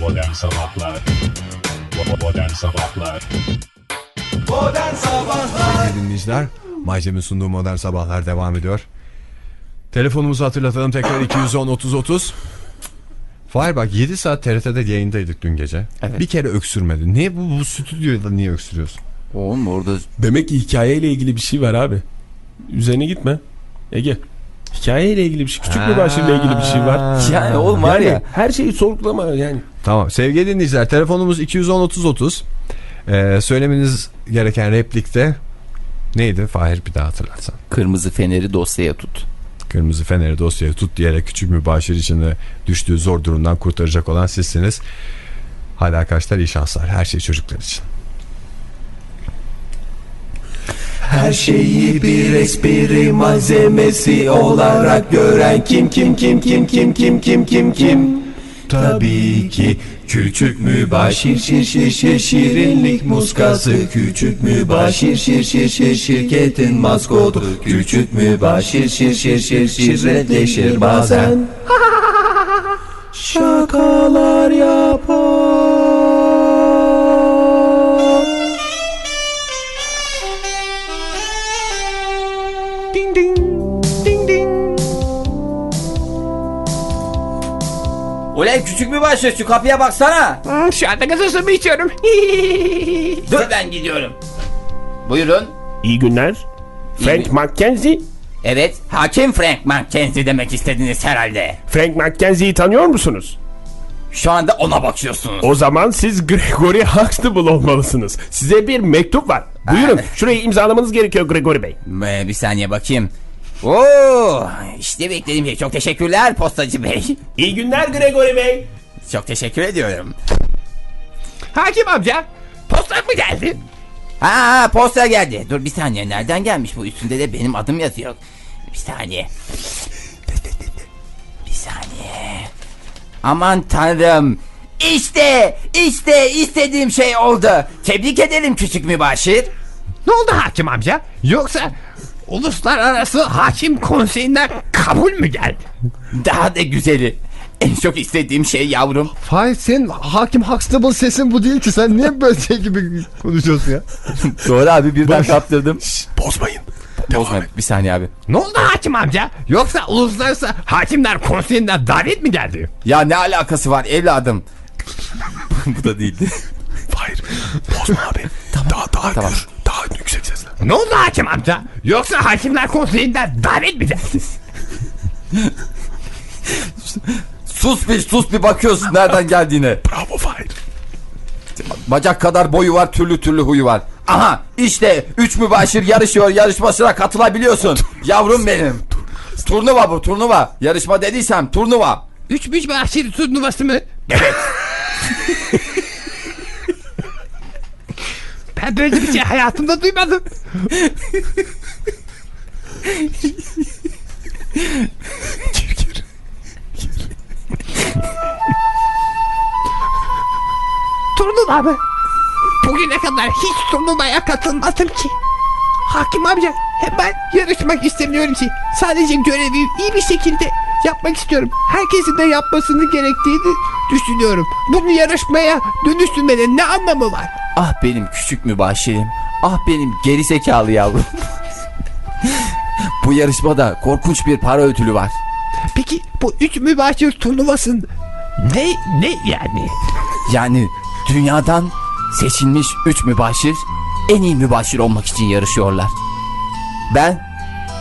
Modern Sabahlar Modern Sabahlar Sevgili dinleyiciler, Maycem'in sunduğu Modern Sabahlar devam ediyor. Telefonumuzu hatırlatalım tekrar 210 30 30. Fahir bak 7 saat TRT'de yayındaydık dün gece. Evet. Bir kere öksürmedi. Niye bu, bu stüdyoda niye öksürüyorsun? Oğlum orada Demek ki hikayeyle ilgili bir şey var abi. Üzerine gitme. Ege. Hikayeyle ilgili bir şey. Küçük bir başıyla ilgili bir şey var. yani oğlum var Yani ya. her şeyi sorgulama yani. Tamam sevgili dinleyiciler telefonumuz 210 30 30. Ee, söylemeniz gereken replikte neydi Fahir bir daha hatırlatsan. Kırmızı feneri dosyaya tut. Kırmızı feneri dosyaya tut diyerek küçük mübaşir içinde düştüğü zor durumdan kurtaracak olan sizsiniz. Hadi arkadaşlar iyi şanslar. Her şey çocuklar için. Her şeyi bir espri malzemesi olarak gören kim kim kim kim kim kim kim kim kim? Tabii ki küçük mübaşir şir şir şir şirinlik muskası. Küçük mübaşir şir şir şir şirketin maskotu. Küçük mübaşir şir şir şir şirretleşir bazen. Şakalar yapar Ulan küçük bir başlıyor şu kapıya baksana. Hmm, Şu anda gazozunu içiyorum. Dur ben gidiyorum. Buyurun. İyi günler. Frank Mackenzie. Evet hakim Frank Mackenzie demek istediniz herhalde. Frank Mackenzie'yi tanıyor musunuz? Şu anda ona bakıyorsunuz. O zaman siz Gregory Huxtable olmalısınız. Size bir mektup var. Buyurun şurayı imzalamanız gerekiyor Gregory Bey. Ee, bir saniye bakayım. Oo, işte beklediğim şey. Çok teşekkürler postacı bey. İyi günler Gregory Bey. Çok teşekkür ediyorum. Hakim amca postan mı geldi? Ha posta geldi. Dur bir saniye nereden gelmiş bu üstünde de benim adım yazıyor. Bir saniye. Bir saniye. Aman tanrım. İşte işte istediğim şey oldu. Tebrik ederim küçük mübaşir. Ne oldu hakim amca? Yoksa uluslararası hakim konseyinden kabul mü geldi? Daha da güzeli. En çok istediğim şey yavrum. Fahir senin hakim Huxtable sesin bu değil ki. Sen niye böyle şey gibi konuşuyorsun ya? Doğru abi birden kaptırdım. Bozmayın. Bozma bir saniye abi. Ne oldu hakim amca? Yoksa uluslararası hakimler konseyinden davet mi geldi? Ya ne alakası var evladım? Bu da değildi. Hayır. Bozma abi. Daha daha Tamam. gür, Daha yüksek sesle. Ne oldu hakim amca? Yoksa hakimler konseyinden davet mi geldi? Sus bir sus bir bakıyorsun nereden geldiğine. Bravo Fahir. Bacak kadar boyu var türlü türlü huyu var. Aha işte üç mübaşir yarışıyor yarışmasına katılabiliyorsun. Yavrum benim. Turnuva bu turnuva. Yarışma dediysem turnuva. Üç müç bahşir turnuvası mı? ben böyle bir şey hayatımda duymadım. Gir gir. Turnuva mı? Bugüne kadar hiç turnuvaya katılmadım ki. Hakim amca ben yarışmak istemiyorum ki. Sadece görevi iyi bir şekilde yapmak istiyorum. Herkesin de yapmasını gerektiğini düşünüyorum. Bunu yarışmaya dönüştürmenin ne anlamı var? Ah benim küçük mübaşirim. Ah benim geri zekalı yavrum. bu yarışmada korkunç bir para ödülü var. Peki bu üç mübaşir turnuvasın ne ne yani? Yani dünyadan seçilmiş üç mübaşir en iyi mübaşir olmak için yarışıyorlar. Ben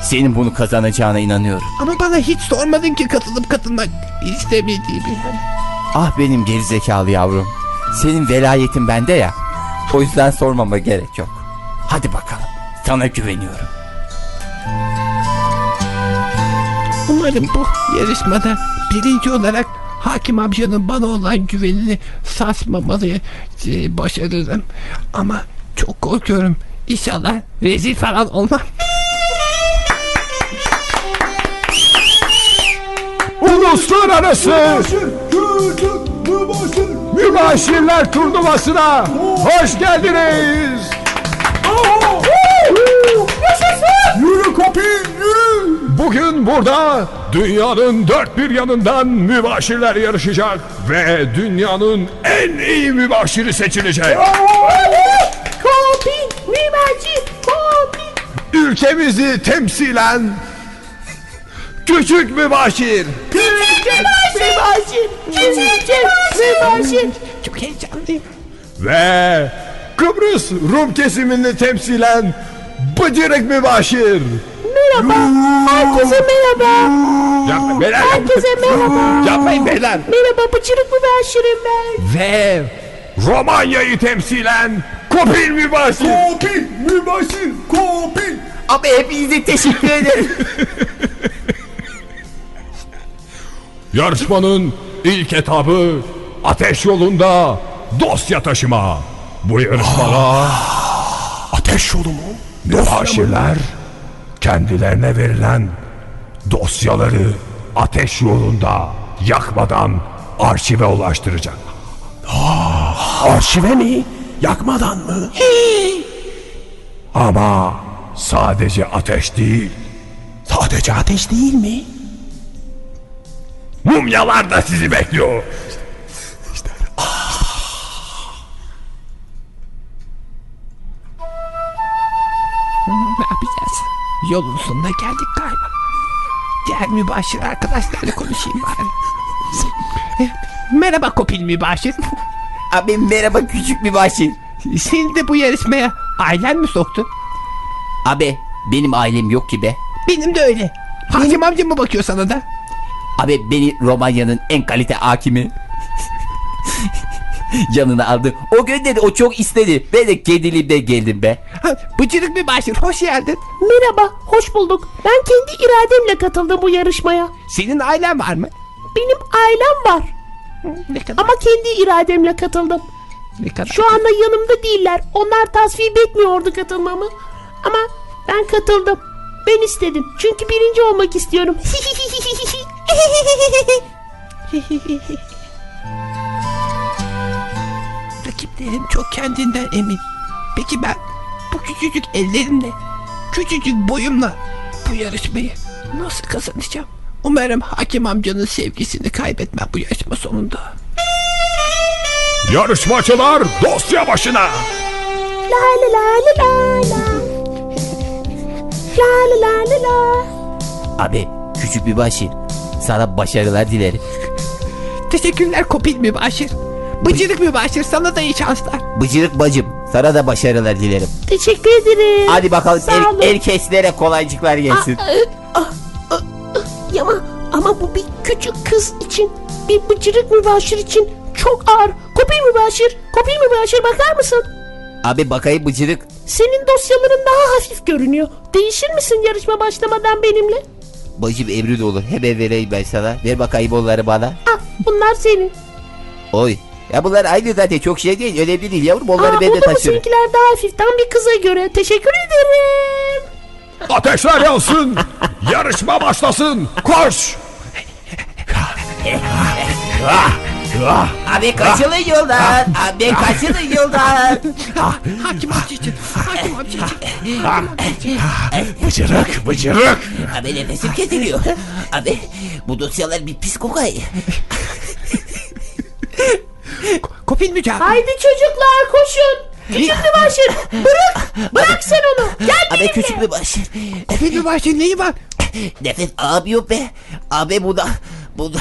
senin bunu kazanacağına inanıyorum. Ama bana hiç sormadın ki katılıp katılmak istemediğimi. Ah benim gerizekalı yavrum. Senin velayetin bende ya. O yüzden sormama gerek yok. Hadi bakalım. Sana güveniyorum. Umarım bu yarışmada birinci olarak Hakim amcanın bana olan güvenini sarsmamalı e, başarırım. Ama çok korkuyorum. İnşallah rezil falan olmam. Uluslararası Mübaşirler Turnuvası'na hoş geldiniz. Yürü kopil yürü. Bugün burada dünyanın dört bir yanından mübaşirler yarışacak ve dünyanın en iyi mübaşiri seçilecek. Kopil mübacir kopil. Ülkemizi temsilen küçük mübaşir Küçük mübacir. Küçük mübacir. Çok heyecanlıyım. ve Kıbrıs Rum kesimini temsilen bıcırık mübaşir. Merhaba. Herkese merhaba. Yapmayın beyler. Herkese merhaba. Yapmayın beyler. Merhaba bıçırık mübaşirim ben. Ve Romanya'yı temsilen Kopil mübaşir. Kopil mübaşir kopil. Abi hepinize teşekkür ederim. Yarışmanın ilk etabı ateş yolunda dosya taşıma. Bu yarışmada Ateş yolu mu? mübaşirler kendilerine verilen dosyaları ateş yolunda yakmadan arşive ulaştıracak. Arşive mi? Yakmadan mı? Ama sadece ateş değil, Sadece ateş değil mi? Mumyalar da sizi bekliyor. Ne yapacağız? Yolun sonuna geldik galiba. Diğer mübaşir arkadaşlarla konuşayım bari. Eh, Merhaba Kopil mübaşir. Abi merhaba küçük mübaşir. Seni de bu yarışmaya ailen mi soktu? Abi benim ailem yok ki be. Benim de öyle. Hakim amca mı bakıyor sana da? Abi beni Romanya'nın en kalite hakimi yanına aldı. O gün dedi o çok istedi. Ben de kediliğimden geldim be. Bıcırık mübaşir hoş geldin. Merhaba. Hoş bulduk. Ben kendi irademle katıldım bu yarışmaya. Senin ailen var mı? Benim ailem var. Ne kadar? Ama kendi irademle katıldım. ne kadar? Şu anda yanımda değiller. Onlar tasvip etmiyordu katılmamı. Ama ben katıldım. Ben istedim. Çünkü birinci olmak istiyorum. Rakiplerim çok kendinden emin. Peki ben bu küçücük ellerimle, küçücük boyumla bu yarışmayı nasıl kazanacağım? Umarım hakim amcanın sevgisini kaybetmem bu yarışma sonunda. Yarışmacılar dosya başına. La la la la la la. La la la la la. Abi küçük mübaşir sana başarılar dilerim. Teşekkürler Kopil Mübaşir. Bıcırık Mübaşir sana da iyi şanslar. Bıcırık bacım sana da başarılar dilerim. Teşekkür ederim. Hadi bakalım Sağ er, olun. erkeklere kolaycıklar gelsin. Ama, ama bu bir küçük kız için, bir bıcırık mübaşir için çok ağır. Kopil mübaşir, kopil mübaşir bakar mısın? Abi bakayım bıcırık. Senin dosyaların daha hafif görünüyor. Değişir misin yarışma başlamadan benimle? Bacım emrin olur. Hemen vereyim ben sana. Ver bakayım onları bana. Ah, bunlar senin. Oy. Ya bunlar aynı zaten çok şey değil. Önemli değil yavrum. Onları Aa, ben de taşırım. seninkiler daha hafif? Tam bir kıza göre. Teşekkür ederim. Ateşler yansın. Yarışma başlasın. Koş. Abi kaçılın yoldan. Abi kaçılın yoldan. Hakim amca için, hakim amca için. Hakim amca için. Bıcırık bıcırık. Abi nefesim kesiliyor. Abi bu dosyalar bir pis kokay. Kopil Mücahit. Haydi çocuklar koşun. Küçük mübaşir. Bırak. Bırak sen onu. Gel Abi benimle. küçük bir baş. Kopil Mübaşir neyi var? Nefes abi yok be. Abi bu da bu da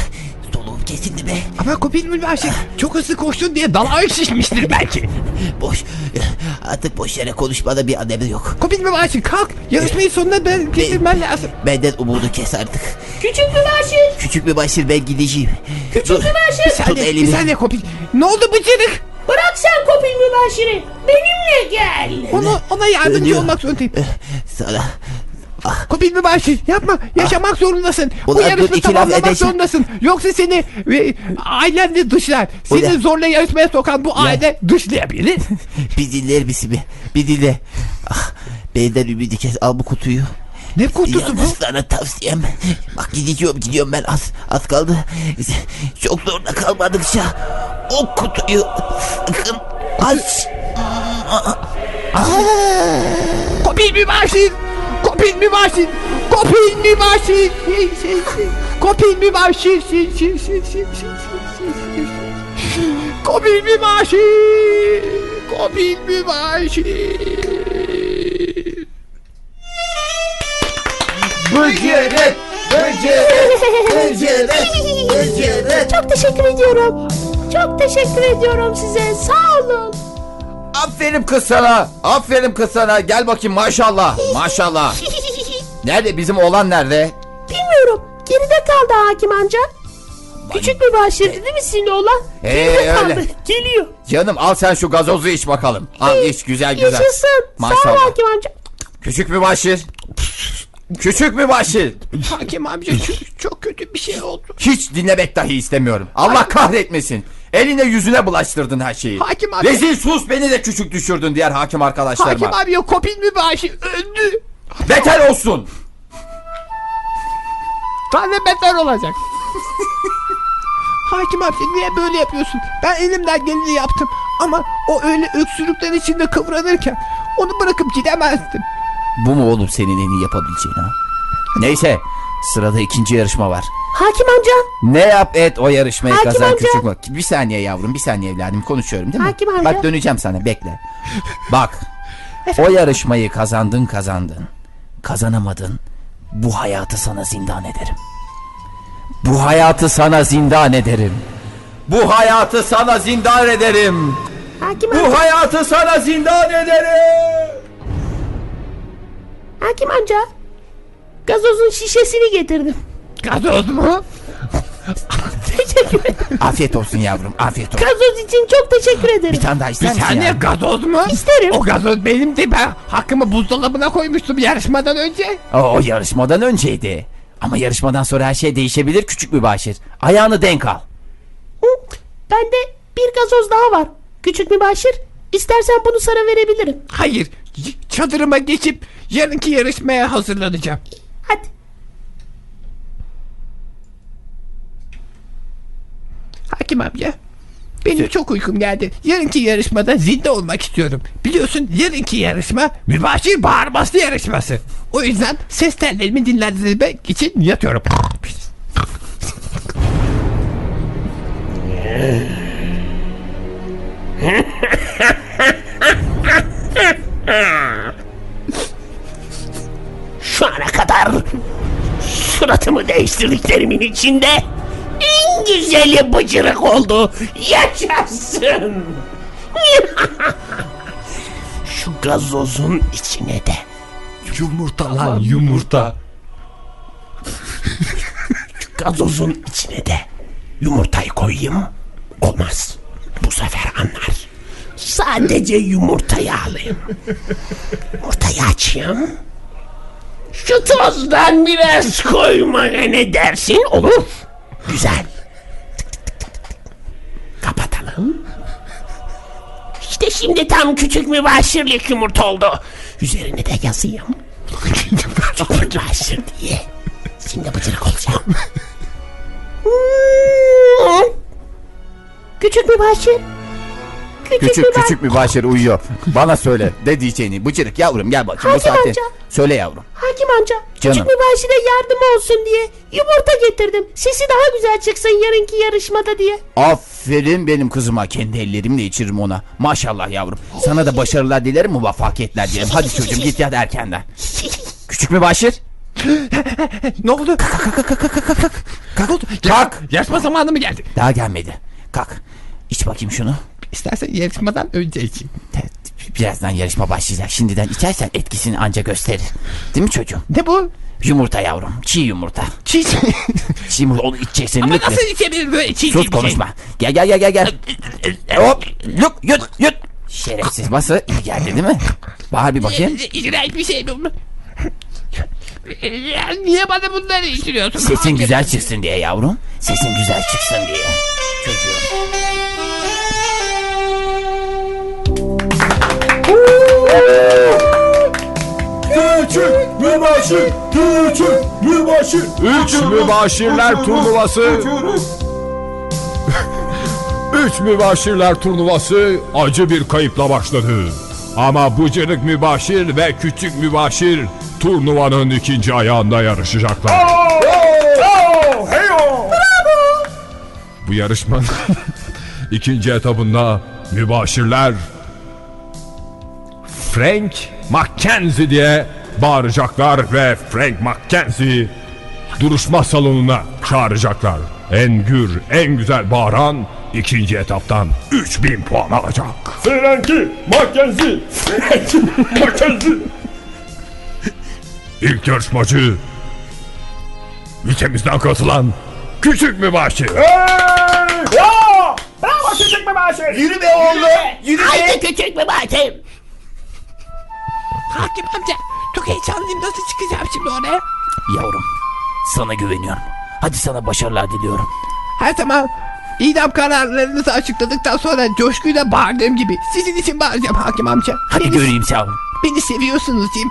kesildi be. Ama Kopil Mübaşir çok hızlı koştun diye dalağı şişmiştir belki. Boş. Artık boş yere konuşmada bir anlamı yok. Kopil Mübaşir kalk. Yarışmayı sonuna ben getirmen lazım. Benden umudu kes artık. Küçük mübaşir. Küçük bir başır ben gideceğim. Küçük Dur. Bir mübaşir. Tut saniye, bir saniye Kopil. Ne oldu Bıcırık? Bırak sen kopil mübaşiri. Benimle gel. Ona, ona yardımcı Ölüyor. olmak zorundayım. Sana Kopil Mübaşir yapma. Yaşamak zorundasın. Bu Ulan dur, yarışmayı iki laf tamamlamak edeceğim. zorundasın. Yoksa seni e, ailen de dışlar. Seni Ulan. zorla yarışmaya sokan bu aile dışlayabilir. bir dinler misin be? Bir dinle. Ah, benden ümidi kes al bu kutuyu. ne kutusu bu? Yalnız sana tavsiyem. Bak gidiyorum gidiyorum ben az az kaldı. Çok zorda kalmadıkça o kutuyu sakın aç. Kopil Mübaşir. Şey, şey. Kopil mübaşir. Şir, şir, şir, şir, şir, şir, şir. Kopil mübaşir. Kopil mübaşir. Bıcırık, bıcırık, bıcırık, bıcırık. Çok teşekkür ediyorum. Çok teşekkür ediyorum size. Sağ olun. Aferin kız sana. Aferin kız sana. Gel bakayım maşallah. Maşallah. Nerede bizim oğlan nerede? Bilmiyorum. Geride kaldı hakim amca. Küçük bir başladı değil mi sizin oğlan? Ee, Geride kaldı. öyle. Geliyor. Canım al sen şu gazozu iç bakalım. Al iç güzel güzel. Yaşasın. Sağ ol Maşallah. hakim amca. Küçük mübaşir. Küçük mübaşir. Hakim amca çok, çok kötü bir şey oldu. Hiç dinlemek dahi istemiyorum. Allah kahretmesin. Eline yüzüne bulaştırdın her şeyi. Hakim abi. Rezil sus beni de küçük düşürdün diğer hakim arkadaşlarıma. Hakim abi yok kopil mübaşir öldü. Beter olsun. Ne beter olacak. Hakim abi niye böyle yapıyorsun? Ben elimden geleni yaptım. Ama o öyle öksürükler içinde kıvranırken onu bırakıp gidemezdim. Bu mu oğlum senin en iyi yapabileceğin ha? Neyse sırada ikinci yarışma var. Hakim amca. Ne yap et o yarışmayı Hakim kazan amca. küçük bak. Bir saniye yavrum bir saniye evladım konuşuyorum değil mi? Hakim amca. Bak döneceğim sana bekle. Bak o yarışmayı kazandın kazandın. Kazanamadın. Bu hayatı sana zindan ederim. Bu hayatı sana zindan ederim. Bu hayatı sana zindan ederim. Hakim amca. Bu hayatı sana zindan ederim. Hakim amca. Gazozun şişesini getirdim. Gazoz mu? Teşekkür ederim. Afiyet olsun yavrum afiyet olsun. Gazoz için çok teşekkür ederim. Bir tane daha Bir ister misin saniye ya? gazoz mu? İsterim. O gazoz benimdi ben hakkımı buzdolabına koymuştum yarışmadan önce. O, o yarışmadan önceydi. Ama yarışmadan sonra her şey değişebilir küçük mübaşir. Ayağını denk al. Hı, Bende bir gazoz daha var. Küçük mübaşir. İstersen bunu sana verebilirim. Hayır çadırıma geçip yarınki yarışmaya hazırlanacağım. Hadi. Hakim amca benim çok uykum geldi. Yarınki yarışmada zinde olmak istiyorum. Biliyorsun yarınki yarışma mübaşir bağırması yarışması. O yüzden ses tellerimi dinlendirmek için yatıyorum. Şu ana kadar suratımı değiştirdiklerimin içinde en güzeli bıcırık oldu. Yaşasın. Şu gazozun içine de Yumurta lan yumurta. gazozun içine de yumurtayı koyayım. Olmaz. Bu sefer anlar. Sadece yumurtayı alayım. Yumurtayı açayım. Şu tozdan biraz koymana ne dersin? Olur. Güzel. Kapatalım. İşte şimdi tam küçük mübaşirlik yumurta oldu. Üzerine de yazayım. küçük mübaşir diye. Şimdi bıcırık olacağım. Küçük mübaşir. Küçük, Küçük mübaşir. küçük mübaşir uyuyor. Bana söyle ne diyeceğini. Bıcırık yavrum gel bakayım bu Hakim saatte. amca. Söyle yavrum. Hakim amca. Canım. Küçük mübaşire yardım olsun diye yumurta getirdim. Sesi daha güzel çıksın yarınki yarışmada diye. Aferin benim kızıma. Kendi ellerimle içiririm ona. Maşallah yavrum. Sana da başarılar dilerim muvaffakiyetler dilerim. Hadi çocuğum git yat erkenden. Küçük mübaşir. ne oldu? Kalk kalk kalk kalk kalk kalk. Kalk. Kalk. Yarışma zamanı mı geldi? Daha gelmedi. Kalk. İç bakayım şunu. İstersen yarışmadan önce için. Birazdan yarışma başlayacak. Şimdiden içersen etkisini anca gösterir. Değil mi çocuğum? Ne bu? Yumurta yavrum. Çiğ yumurta. Çiğ Çiğ yumurta onu içeceksin. Ama lütfen. nasıl içebilir böyle çiğ Sus şey? konuşma. Gel gel gel gel gel. Hop. Yut yut yut. Şerefsiz nasıl? İyi geldi değil mi? Bahar bir bakayım. İğrenç bir şey bu. Ya Niye bana bunları içiriyorsun? Sesin güzel çıksın diye yavrum. Sesin güzel çıksın diye. Çocuğum. Mübaşir, küçük mübaşir. Üç mübaşirler turnuvası. Üç mübaşirler turnuvası acı bir kayıpla başladı. Ama Bıcırık Mübaşir ve Küçük Mübaşir turnuvanın ikinci ayağında yarışacaklar. Oh, hey Bu yarışmanın ikinci etabında mübaşirler Frank McKenzie diye bağıracaklar ve Frank McKenzie duruşma salonuna çağıracaklar. En gür, en güzel bağıran ikinci etaptan 3000 puan alacak. Frankie Mackenzie. Frankie Mackenzie. İlk yarışmacı ülkemizden katılan küçük mübaşir. Yürü be oğlum. Yürü Haydi küçük mübaşir. Hakim amca çok heyecanlıyım nasıl çıkacağım şimdi oraya? Yavrum sana güveniyorum. Hadi sana başarılar diliyorum. Her zaman idam kararlarınızı açıkladıktan sonra coşkuyla bağırdığım gibi sizin için bağıracağım hakim amca. Hadi beni, göreyim yavrum. Beni seviyorsunuz diyeyim.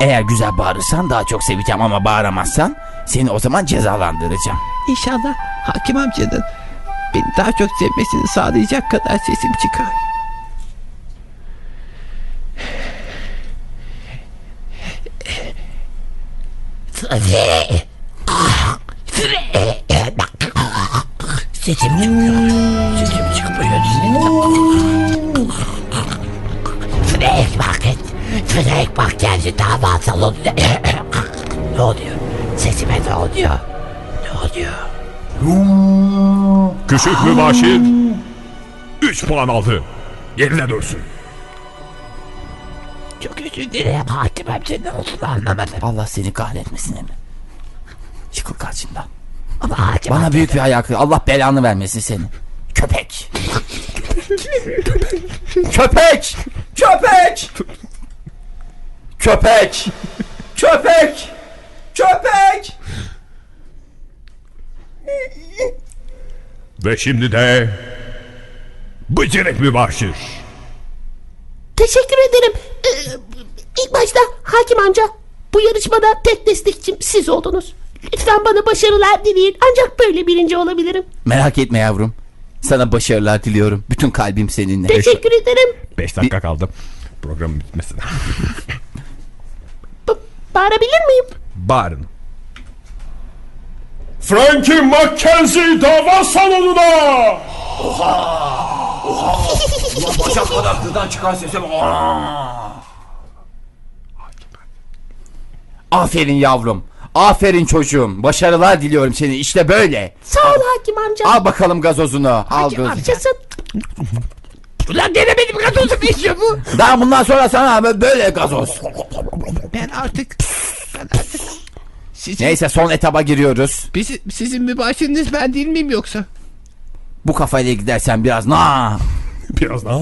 Eğer güzel bağırırsan daha çok seveceğim ama bağıramazsan seni o zaman cezalandıracağım. İnşallah hakim amcanın beni daha çok sevmesini sağlayacak kadar sesim çıkar. Sesim çıkmıyor. Sesim çıkmıyor. Frank Market. Frank Market dava salonu. ne oluyor? Sesime ne oluyor? Ne oluyor? Küçük mübaşir 3 puan aldı. Yerine dönsün. Özür dilerim hakim ne olduğunu anlamadım. Allah seni kahretmesin Emre. Yıkıl karşımdan. Ama hakim Bana büyük bir ayak. Allah belanı vermesin seni. köpek. Köpek! Köpek! Köpek! Köpek! Köpek! Ve şimdi de bıcırık mübaşir. Teşekkür ederim. Ee, ilk başta hakim amca bu yarışmada tek destekçim siz oldunuz. Lütfen bana başarılar dileyin. Ancak böyle birinci olabilirim. Merak etme yavrum. Sana başarılar diliyorum. Bütün kalbim seninle. Teşekkür ederim. 5 dakika kaldı. Programın bitmesine. B- bağırabilir miyim? Bağırın. Frankie Mackenzie dava salonuna. Bacak kadar gıdan çıkan sesim. Aferin yavrum. Aferin çocuğum. Başarılar diliyorum seni. İşte böyle. Sağ ol hakim amca. Al bakalım gazozunu. Al gazozu. Amcasın. Ulan gene benim gazozum içiyor bu. Daha bundan sonra sana böyle gazoz. Ben artık... Ben artık... Sizin, Neyse son etaba giriyoruz. bizi- sizin mübaşiriniz ben değil miyim yoksa? Bu kafayla gidersen biraz na Biraz daha.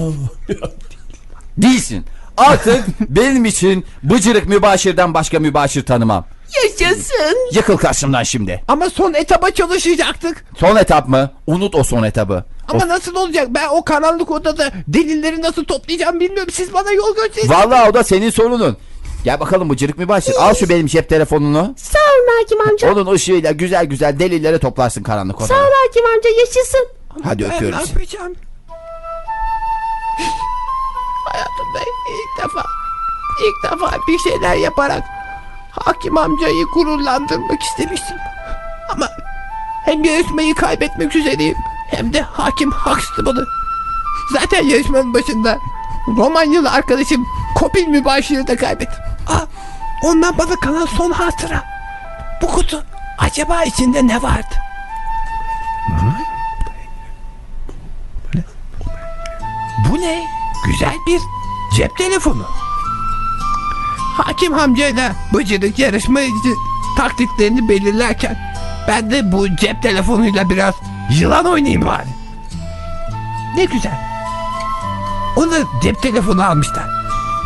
değilsin. Artık benim için bıcırık mübaşirden başka mübaşir tanımam. Yaşasın. Yıkıl karşımdan şimdi. Ama son etaba çalışacaktık. Son etap mı? Unut o son etabı. Ama nasıl olacak? Ben o karanlık odada delilleri nasıl toplayacağım bilmiyorum. Siz bana yol gösterin. Vallahi o da senin sorunun. Gel bakalım bıcırık mübaşir. Al şu benim cep telefonunu. Sağ ol hakim amca. Onun ışığıyla güzel güzel delilleri toplarsın karanlık Sağ odada. ol hakim amca yaşasın. Hadi Ben ne öpüyoruz. yapacağım? Hayatımda defa, ilk defa bir şeyler yaparak hakim amcayı gururlandırmak istemiştim. Ama hem yarışmayı kaybetmek üzereyim hem de hakim Huxtable'ı. Zaten yarışmanın başında Romanyalı arkadaşım Kopil Mübaşir'i de kaybettim. Aa, ondan bana kalan son hatıra. Bu kutu acaba içinde ne vardı? Bu ne? Güzel bir cep telefonu. Hakim amcayla bıcırık yarışmacı taktiklerini belirlerken ben de bu cep telefonuyla biraz yılan oynayayım bari. Ne güzel. Ona cep telefonu almışlar.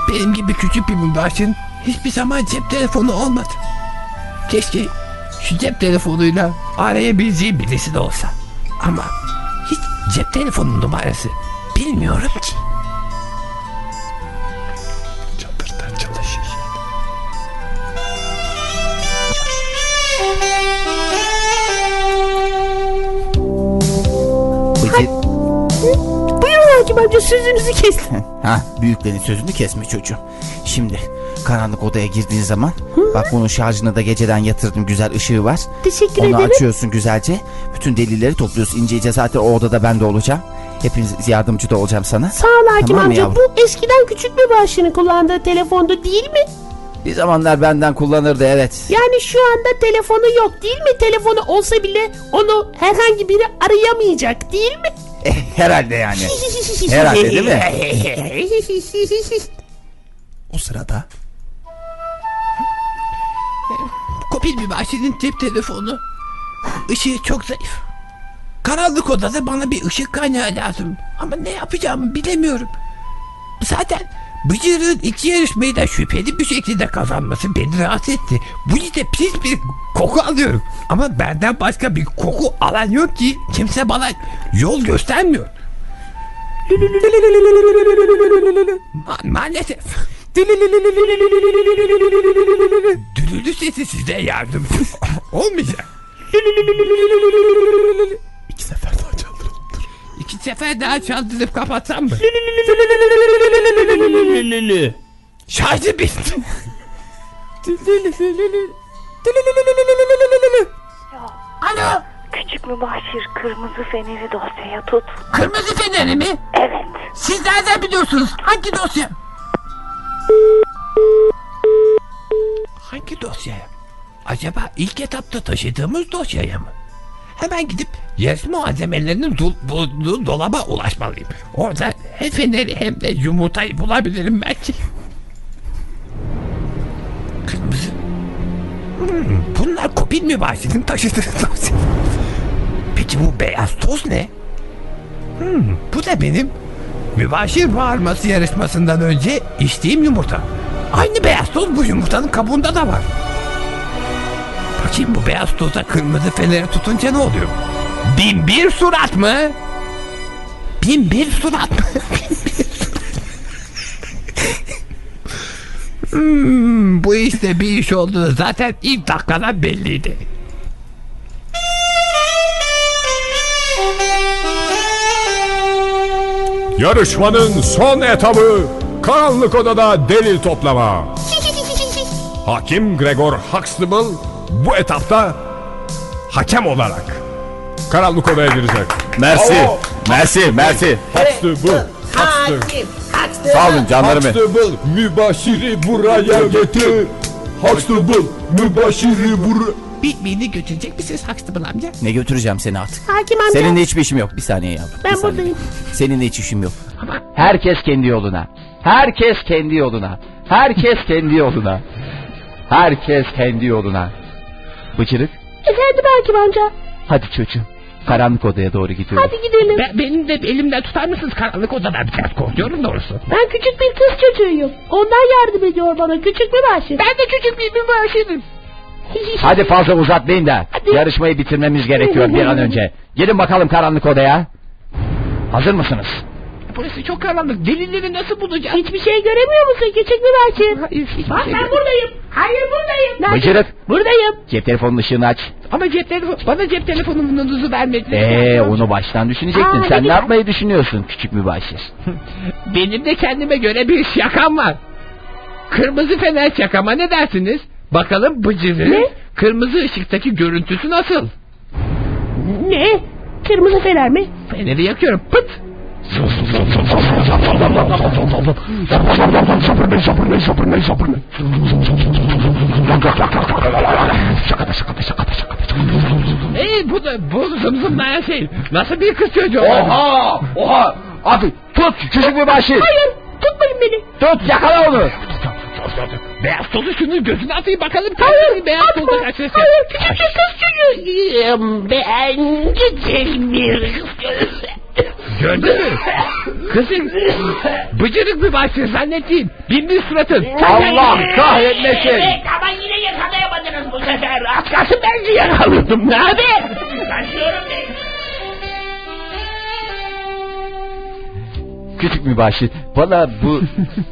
Benim gibi küçük bir mübaşirin hiçbir zaman cep telefonu olmadı. Keşke şu cep telefonuyla arayabileceği birisi de olsa. Ama hiç cep telefonu numarası bilmiyorum Amca sözünüzü kestim. Ha, büyüklerin sözünü kesme çocuğum. Şimdi karanlık odaya girdiğin zaman bak bunun şarjını da geceden yatırdım güzel ışığı var. Teşekkür Onu ederim. açıyorsun güzelce. Bütün delilleri topluyorsun. İnce ince zaten o odada ben de olacağım. Hepiniz yardımcı da olacağım sana. Sağ ol hakim Tamam amca. yavrum? Bu eskiden küçük bir başının kullandığı telefondu değil mi? Bir zamanlar benden kullanırdı evet. Yani şu anda telefonu yok değil mi? Telefonu olsa bile onu herhangi biri arayamayacak değil mi? Eh, herhalde yani. Herhalde değil mi? O sırada Kopil mübaşirin cep telefonu. Işığı çok zayıf. Karanlık odada bana bir ışık kaynağı lazım. Ama ne yapacağımı bilemiyorum. Zaten Bıcır'ın iki yarışmayı da şüpheli bir şekilde kazanması beni rahatsız etti. Bu yüzden pis bir koku alıyorum. Ama benden başka bir koku alan yok ki. Kimse bana yol göstermiyor. Ma- maalesef. Dülülü sesi size yardımcı olmayacak. iki sefer daha sefer daha çaldırıp kapatsam mı? Şarjı bitti. Alo. Küçük mübaşir kırmızı feneri dosyaya tut. Kırmızı feneri mi? Evet. Siz nereden biliyorsunuz? Hangi dosya? Hangi dosyaya? Acaba ilk etapta taşıdığımız dosyaya mı? Hemen gidip yarışma malzemelerinin bulunduğu dolaba ulaşmalıyım. Orada hem feneri hem de yumurtayı bulabilirim belki. Kırmızı. Hmm, bunlar kopil mübaşirin taşıdığı dosya. Peki bu beyaz toz ne? Hmm, bu da benim mübaşir bağırması yarışmasından önce içtiğim yumurta. Aynı beyaz toz bu yumurtanın kabuğunda da var. Bakayım bu beyaz toza kırmızı feneri tutunca ne oluyor? Bin bir surat mı? Bin bir surat mı? Bin bir surat. hmm, bu işte bir iş olduğu zaten ilk dakikadan belliydi. Yarışmanın son etabı karanlık odada delil toplama. Hakim Gregor Huxtable bu etapta hakem olarak karanlık odaya girecek. Mersi. Mersi. Mersi. Huxtable. Hakim. Haksız. Sağ olun canlarım. benim. Huxtable mübaşiri buraya getir. Huxtable mübaşiri buraya... Bitmeyeni götürecek misiniz Huxtable amca? Ne götüreceğim seni artık? Hakim amca Seninle hiçbir işim yok. Bir saniye yavrum. ben saniye. buradayım. Seninle hiç işim yok. Herkes kendi yoluna. Herkes kendi yoluna. Herkes kendi yoluna. Herkes kendi yoluna. Bıcırık. Efendim hakim amca. Hadi çocuğum. Karanlık odaya doğru gidiyoruz. Hadi gidelim. Ben, benim de elimden tutar mısınız karanlık odada biraz korkuyorum doğrusu. Ben küçük bir kız çocuğuyum. Ondan yardım ediyor bana küçük bir başır. Ben de küçük bir mübaşirim. Hadi fazla uzatmayın da. Yarışmayı bitirmemiz gerekiyor bir an önce. Gelin bakalım karanlık odaya. Hazır mısınız? Burası çok karanlık. Delilleri nasıl bulacağız? Hiçbir şey göremiyor musun küçük bir? Hayır, hiçbir Bak şey ben buradayım. Hayır buradayım. Nerede? Bıcırık. Buradayım. Cep telefonunun ışığını aç. Ama cep telefonu, bana cep telefonumun nuzu vermediniz. Eee onu baştan düşünecektin. Aa, Sen ne yapmayı düşünüyorsun küçük mübaşir? Benim de kendime göre bir şakam var. Kırmızı fener şakama ne dersiniz? Bakalım bıcırın Ne? kırmızı ışıktaki görüntüsü nasıl? Ne? Kırmızı fener mi? Feneri yakıyorum. Pıt! Ee, bu da bu zımzımlayan şey. Nasıl bir kız çocuğu? Oha! Oha! Abi tut küçük mübaşir. Hayır. Tutmayın beni. Tut yakala onu. Beyaz tozu şunun gözüne atayım bakalım. Hayır. Beyaz Atma. kaçırsın. Hayır. Küçük bir kız çocuğuyum. Ben güzel bir Gördün mü? Kızım bıcırık bir başlıyor zannettiğim. Bin bir suratın. Allah kahretmesin. Evet ama yine yakalayamadınız bu sefer. Az kalsın ben de yakalıyordum. Ne haber? Kaçıyorum ben. Küçük mübaşir bana bu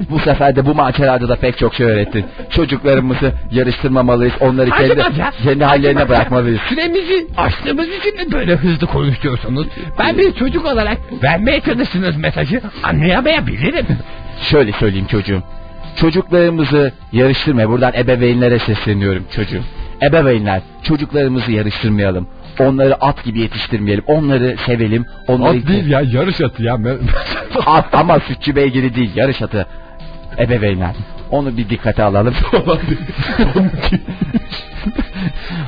bu sefer de bu macerada da pek çok şey öğrettin. Çocuklarımızı yarıştırmamalıyız. Onları kendi, Acımaz ya. kendi hallerine ya. bırakmalıyız. Süremizi açtığımız için böyle hızlı konuşuyorsunuz? Ben bir çocuk olarak vermeye çalıştığınız mesajı anlayamayabilirim. Şöyle söyleyeyim çocuğum. Çocuklarımızı yarıştırmaya buradan ebeveynlere sesleniyorum çocuğum. Ebeveynler çocuklarımızı yarıştırmayalım. Onları at gibi yetiştirmeyelim. Onları sevelim. Onları At değil ya yarış atı ya. Ben- At ama sütçü beygiri değil yarış atı. Ebeveynler. Onu bir dikkate alalım.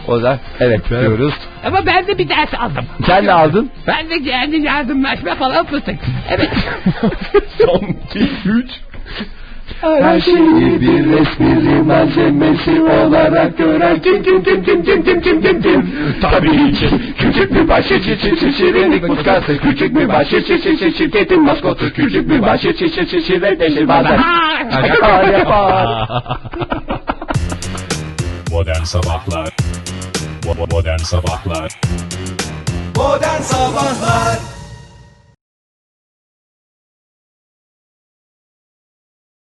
o zaman evet diyoruz. Ama ben de bir ders aldım. Sen ne aldın? Ben de kendi yardımlaşma falan fıstık. Evet. Son iki, üç. Her şeyi bir espri malzemesi olarak gören kim kim kim kim kim kim kim kim kim? Tabii ki küçük bir başı çi çi çi şirinlik muskası Küçük bir başı çi çi çi şirketin maskotu Küçük bir başı çi çi çi şirinleşir bazen. Şakalar yapar. Modern Sabahlar. Modern Sabahlar. Modern Sabahlar